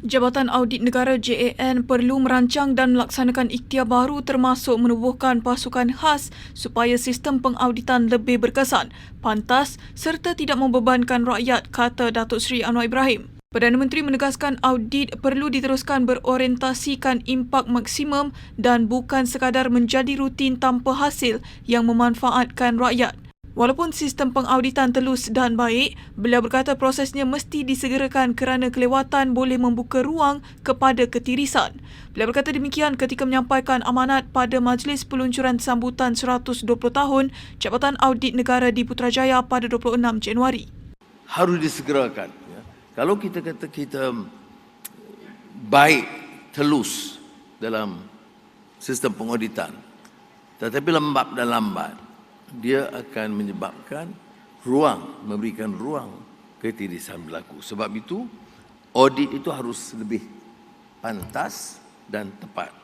Jabatan Audit Negara JAN perlu merancang dan melaksanakan ikhtiar baru termasuk menubuhkan pasukan khas supaya sistem pengauditan lebih berkesan, pantas serta tidak membebankan rakyat, kata Datuk Seri Anwar Ibrahim. Perdana Menteri menegaskan audit perlu diteruskan berorientasikan impak maksimum dan bukan sekadar menjadi rutin tanpa hasil yang memanfaatkan rakyat. Walaupun sistem pengauditan telus dan baik, beliau berkata prosesnya mesti disegerakan kerana kelewatan boleh membuka ruang kepada ketirisan. Beliau berkata demikian ketika menyampaikan amanat pada Majlis Peluncuran Sambutan 120 Tahun Jabatan Audit Negara di Putrajaya pada 26 Januari. harus disegerakan. Ya. Kalau kita kata kita baik, telus dalam sistem pengauditan, tetapi lembat dan lambat, dia akan menyebabkan ruang, memberikan ruang ketirisan berlaku. Sebab itu, audit itu harus lebih pantas dan tepat.